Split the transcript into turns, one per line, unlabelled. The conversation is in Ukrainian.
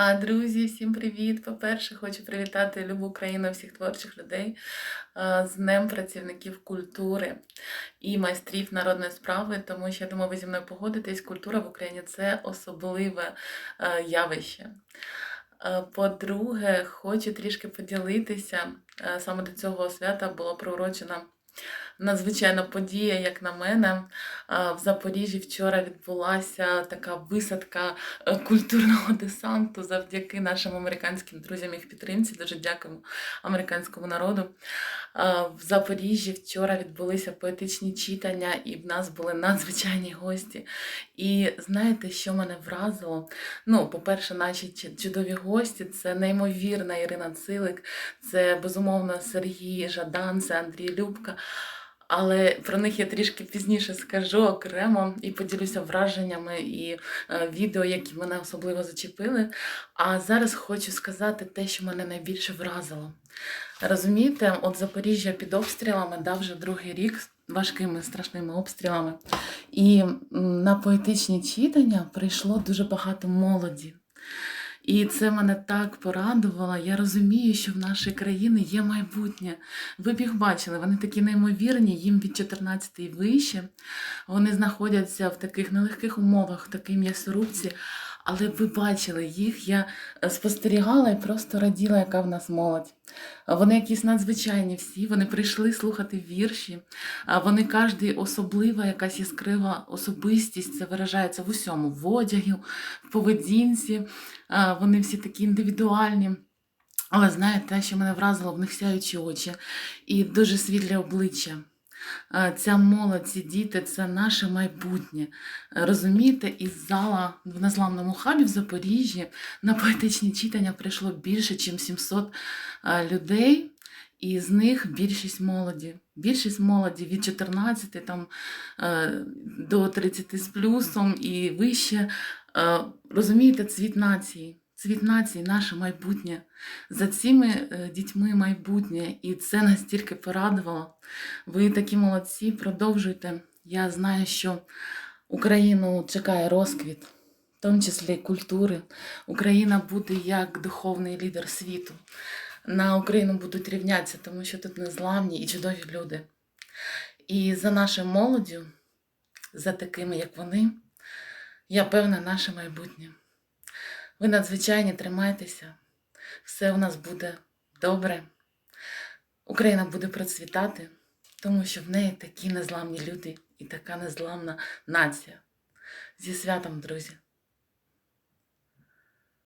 А, Друзі, всім привіт! По-перше, хочу привітати любу Україну, всіх творчих людей з Днем працівників культури і майстрів народної справи, тому що я думаю, ви зі мною погодитесь, культура в Україні це особливе явище. По-друге, хочу трішки поділитися. Саме до цього свята було приурочена надзвичайна подія, як на мене. В Запоріжжі вчора відбулася така висадка е, культурного десанту завдяки нашим американським друзям їх підтримці. Дуже дякуємо американському народу. В Запоріжжі вчора відбулися поетичні читання, і в нас були надзвичайні гості. І знаєте, що мене вразило? Ну, по-перше, наші чудові гості це неймовірна Ірина Цилик, це безумовно Сергій Жадан, це Андрій Любка. Але про них я трішки пізніше скажу окремо і поділюся враженнями і е, відео, які мене особливо зачепили. А зараз хочу сказати те, що мене найбільше вразило. Розумієте, от Запоріжжя під обстрілами да, вже другий рік важкими страшними обстрілами. І на поетичні читання прийшло дуже багато молоді. І це мене так порадувало. Я розумію, що в нашій країні є майбутнє. Ви б їх бачили, вони такі неймовірні, їм від 14 і вище. Вони знаходяться в таких нелегких умовах, в такій м'ясорубці. Але ви бачили їх, я е, спостерігала і просто раділа, яка в нас молодь. Вони якісь надзвичайні всі, вони прийшли слухати вірші, вони кожен особлива, якась яскрава особистість, це виражається в усьому, в одягі, в поведінці. Вони всі такі індивідуальні. Але знаєте, те, що мене вразило, в них сяючі очі і дуже світлі обличчя. А, Ця молодь, ці діти це наше майбутнє. Е, Розумієте, із зала в незламному хабі в Запоріжжі на поетичні читання прийшло більше, ніж 700 е, людей, і з них більшість молоді. Більшість молоді від 14 там, е, до 30 з плюсом і вище. Е, Розумієте, цвіт нації. Цвіт нації, наше майбутнє. За цими е, дітьми майбутнє. І це настільки порадувало. Ви такі молодці, продовжуйте. Я знаю, що Україну чекає розквіт, в тому числі культури. Україна буде як духовний лідер світу. На Україну будуть рівнятися, тому що тут незламні і чудові люди. І за нашою молоддю, за такими, як вони, я певна, наше майбутнє. Ви надзвичайні, тримайтеся, все у нас буде добре. Україна буде процвітати, тому що в неї такі незламні люди і така незламна нація. Зі святом, друзі!